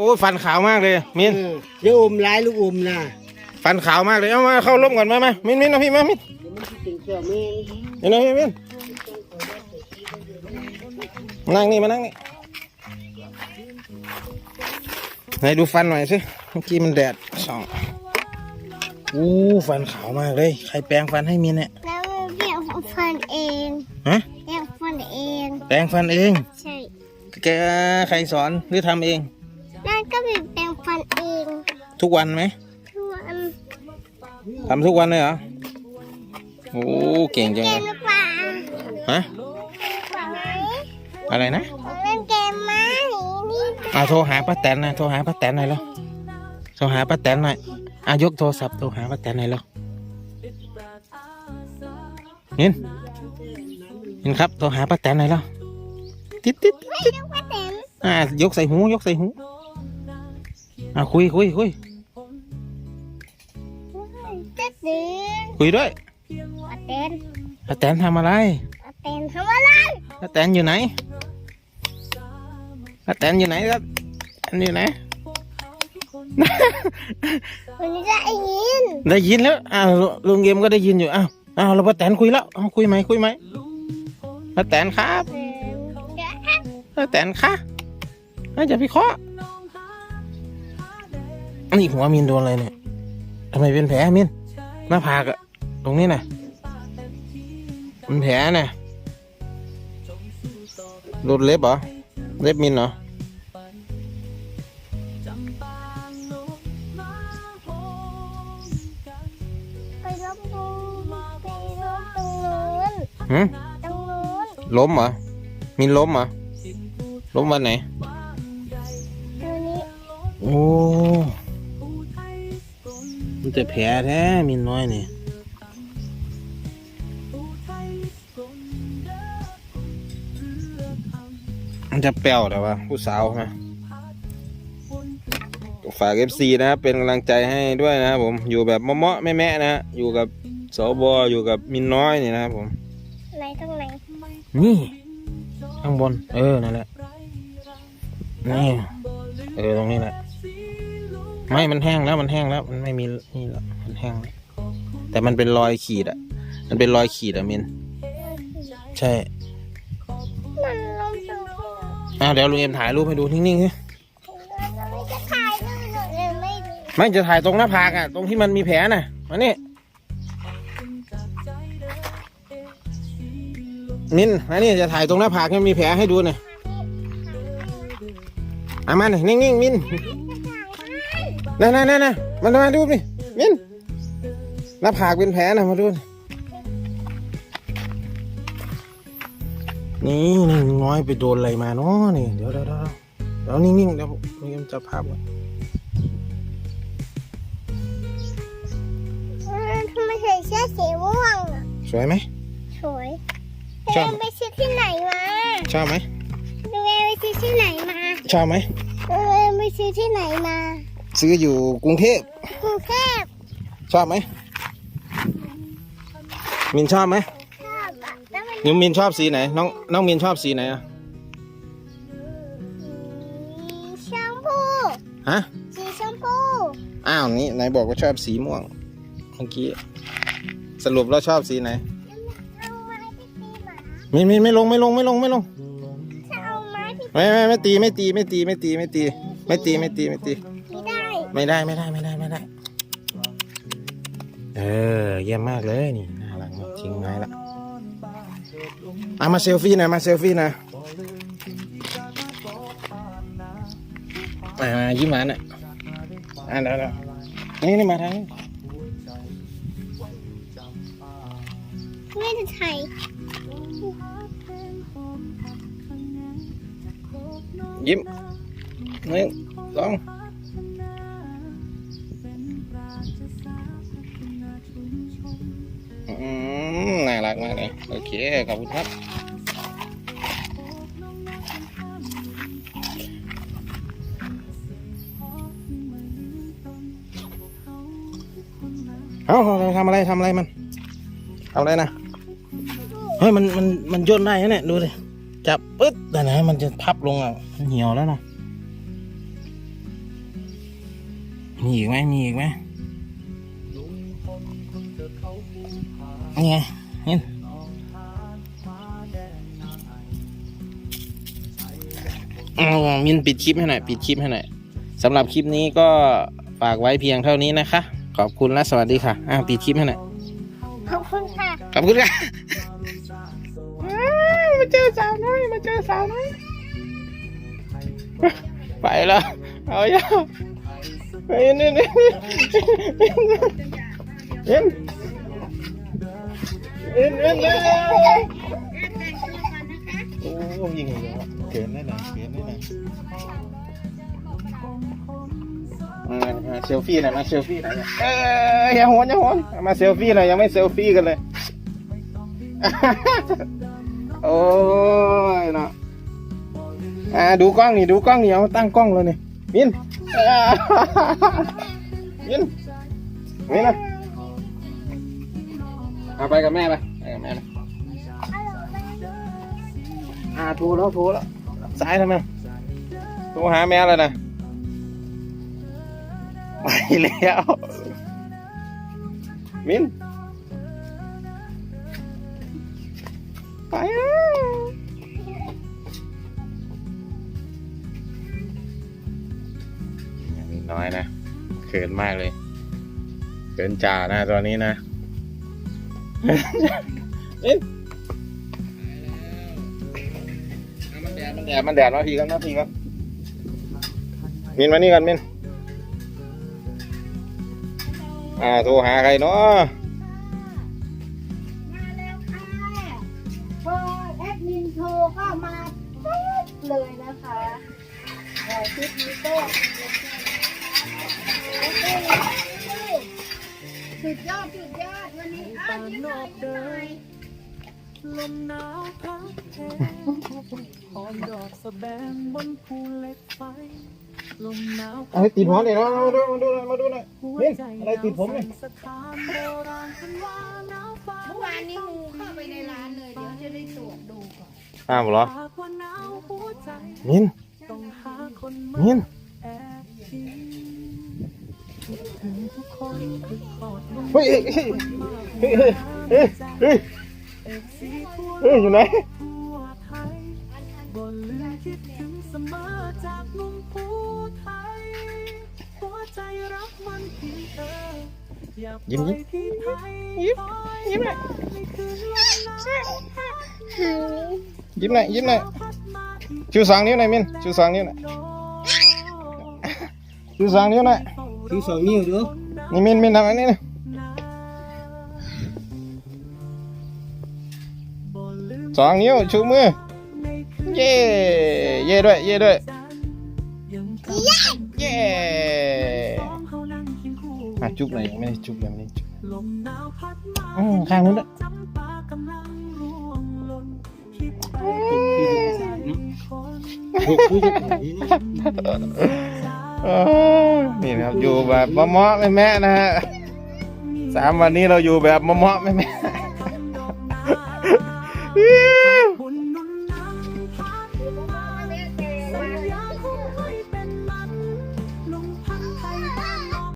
อ้ยฟันขาวมากเลยมินเออเดี๋ยวอมหลายลูกอมนะฟันขาวมากเลยเอามาเข้าร่มก่อนมามามินมินเอาพี่มามินเดี๋ยวมันสิเป็นเกี่ยวแม่เดี๋ยวนะพี่มินนั่งนี่มานั่งนี่ไหนดูฟันหน่อยสิเมื่อกี้มันแดดส่องอู้ฟันขาวมากเลย ใครแปรงฟันให้มินเนี่ยแล้วมันเปลี่ยนฟันเองฮะเปลี่ยนฟันเอง แปรงฟันเอง ใช่ แกใครสอนหรือทำเอง ทุกวันไหมทุกวันทำทุกวันเลยเหรอ โอ้เก่งจังเกเลมยหรือเปล่าฮะเปล่าไหมอะไรนะเล่นเกมไหมนี่อ่าโทรหาป้าแตนนะโทรหาป้าแตนหน่อยแล้วโทรหาป้าแตนหน่อยอะยกโทรศัพท์โทรหาป้าแตนหน่อยแล้วเห็นเห็นครับโทรหาป้าแตนหน่อยแล้วติดติดไม่ต้องมาเต็มอ่ายกใส่หูยกใส่หูอะคุยคุยคุยจะ ซื้อคุยด้วยมาเต็มป้าแตนทำอะไรมาเต็มทำอะไรป้าแตนอยู่ไหนป้าแตนอยู่ไหนครับป้าแตนอยู่ไหน วันนี้จะได้ยินได้ยินแล้วอ้าวลุงเกมก็ได้ยินอยู่อ้าวอ้าวเราป้าแตนคุยแล้วอ้าวคุยไหมคุยไหมป้าแตนครับเต็มจะป้าแตนคะน่าจะพี่เคาะนี่หัวมินโดนอะไรเนี่ยทำไมเป็นแผลมิน หน้าผากอะตรงนี้น่ะมันแผลน่ะโดนเล็บเหรอ เล็บมินเหรอ ไปลบตรงไปลบตรงนู้นหืมตรงนู้นล้มเหรอ มินล้มเหรอ ล้มวันไหนตรงนี้ โอ้ มันจะแผลแท้มินน้อยนี่มันจะเปรี้ยวแต่ว่า ผู้สาวนะก็ฝากเอฟซีนะครับเป็นกำลังใจให้ด้วยนะครับผมอยู่แบบเมาะๆแม่ๆนะฮะอยู่กับสบอยู่กับมินน้อยนี่นะครับผมไหนตรงไหนนี่ข้างบน เออนั่นแหละนี่เออตรงนี้แหละ ไม่มันแห้งแล้วมันแห้งแล้ว มันไม่มีนี่แล้วมันแห้งแล้วแต่มันเป็นรอยขีดอะมันเป็นรอยขีดอะมินใช่มันลงตรงนี้อ้าวเดี๋ยวลุงเอ็มถ่ายรูปให้ดูนิ่งๆสิเราไม่จะถ่ายรูปหนูเลยไม่ดูไม่จะถ่ายตรงหน้าผากอะตรงที่มันมีแผลน่ะมานี่มินมานี่จะถ่ายตรงหน้าผากที่มันมีแผลให้ดูหน่อยเอามาหน่อยนิ่งๆมิน นั่นนั่นนั่นนะมันมาดูนี่มินหน้าผากเป็นแผลนะมาดูนี่นี่นี่น้อยไปโดนอะไรมาเนาะนี่ เดี๋ยวเดี๋ยวเดี๋ยวเดี๋ยวนิ่งๆเดี๋ยวลุงเอ็มจะภาพไว้เออทำไมใส่เสื้อสีม่วงอะสวยไหมสวยชอบเอ็มไปซื้อที่ไหนมาชอบไหมดูเอ็มไปซื้อที่ไหนมาชอบไหมเออเอ็มไปซื้อที่ไหนมา ซื้ออยู่กรุงเทพกรุงเทพชอบไหมมินชอบไหมชอบอะแล้วมันยูมินชอบสีไหนน้องน้องมินชอบสีไหนอะสีชมพูฮะสีชมพูอ้าวนี่ไหนบอกว่าชอบสีม่วงเมื่อกี้สรุปแล้วชอบสีไหนเอาไม้ไปตีหมามินมินไม่ลงไม่ลงไม่ลงไม่ลงถ้าเอาไม้ไปไม่ไม่ไม่ตีไม่ตีไม่ตีไม่ตีไม่ตีไม่ตีไม่ตีไม่ตีตี ได้ไม่ได้ไม่ได้ไม่ได้ไม่ได้ เออ เยี่ยมมากเลยนี่น่ารักมากทิ้งไม้ละเอามาเซลฟี่หน่อยมาเซลฟี่หน่อยอ่ายิ้มหวานหน่อยอ่าเดี๋ยวเดี๋ยวนี่นี่มาทางนี้ไม่ได้ถ่ายยิ้มหนึ่งสอง โอเค ขอบคุณครับเอาทำอะไรทำอะไรมันทำอะไรนะเฮ้ยมันมันมันย่นได้นะเนี่ยดูดิจับปึ๊ดแต่ไหนมันจะพับลงอะมันเหี่ยวแล้วนะมีอีกไหมมีอีกไหมนี่ไงนี่ เอามินปิดคลิปให้หน่อยปิดคลิปให้หน่อยสำหรับคลิปนี้ก็ฝากไว้เพียงเท่านี้นะคะ ขอบคุณและสวัสดีค่ะอ่าปิดคลิปให้หน่อยขอบคุณค่ะขอบคุณค่ะอ้าวมาเจอสาวน้อยมาเจอสาวน้อยไปแล้วเอาอย่าไปนี่นี่เอ็นเอ็นเอ็นเอ็นโอ้ยิงอีกแล้ว เกินได้หน่อยเกินได้หน่อยมามาเซลฟี่หน่อยมาเซลฟี่หน่อยเอ้ยอย่าโหนอย่าโหนมาเซลฟี่หน่อยยังไม่เซลฟี่กันเลย โอ้ยเนาะอ่าดูกล้องนี่ดูกล้องนี่เอาตั้งกล้องแล้วนี่มินอ่ามินมินนะเอาไปกับแม่ไปไปกับแม่ไปอ่าโทรแล้วโทรแล้ว สายทำไมโทรหาแม่แล้วนะ ไปแล้ว มิน ไปแล้วนิดน้อยนะเขินมากเลยเขินจ่านะตอนนี้นะมัน ดดมันแดดมันแดดมาทีกันมาทีกันมินมานี่กันมินอ่าโทรหาใครเนาะมาแล้วค่ะพอแอดมินโทรเข้ามาปุ๊บเลยนะคะเอ่อคลิปนี้ก็โอเคสุดยอดสุดยอดวันนี้อ้าวยิ้มหน่อยยิ้มหน่อย ลมหนาวพัดแผ่หอมดอกสะแบงบนภูเหล็กไฟลมหนาวอะไรติดหัวเนี่ยมาดูมาดูหน่อยมาดูหน่อยหัวนี่ใจอะไรติดผมเนี่ยสถานโบราณเป็นว่าหนาวฟ้าเมื่อวานนี้งูเข้าไปในร้านเลยเดี๋ยวจะได้ตรวจดูก่อนอ้าวเหรอหากว่าหนาวหัวใจมินต้องหาคนมามินแอบพิงคิดถึงทุกคนคือขอดลมเฮ้ยเฮ้ยเฮ้ยเฮ้ย เฮ้ยเฮ้ยเฮ้ยเอกสีทั่วเฮ้ยอยู่ไหนทั่วไทยบนลืมคิดถึงเสมอจากหนุ่มผู้ไทยหัวใจรักมันเพียงเธออยากยิ้มไปยิ้มที่ไทยยิ้มคอยยิ้มหน่อยในคืนลมหนาวยิ้มหน่อยยิ้มหน่อยพัดมาอีกชูสองนิ้วหน่อยมินชูสองนิ้วหน่อยโนชูสองนิ้วหน่อยดูสองนิ้วดูนี่มินมินทำอันนี้นะ สองนิ้วชูมือในคืนเย่เย่ด้วย เย่ด้วยจันทร์ยังคงเย่สองเฮานั่งเคียงคู่อะจุ๊บหน่อยยังไม่ได้จุ๊บยังไม่ได้จุ๊บลมหนาวพัดมาอืมข้างนู้นด้วยจำปากำลังร่วงหล่นคิดไปใจคนถูกคุยกันอย่างนี้นี่เออนี่นะครับอยู่แบบมะเมาะแม่แม่ๆนะฮะสามวันนี้เราอยู่แบบมะเมาะแม่แม่ๆ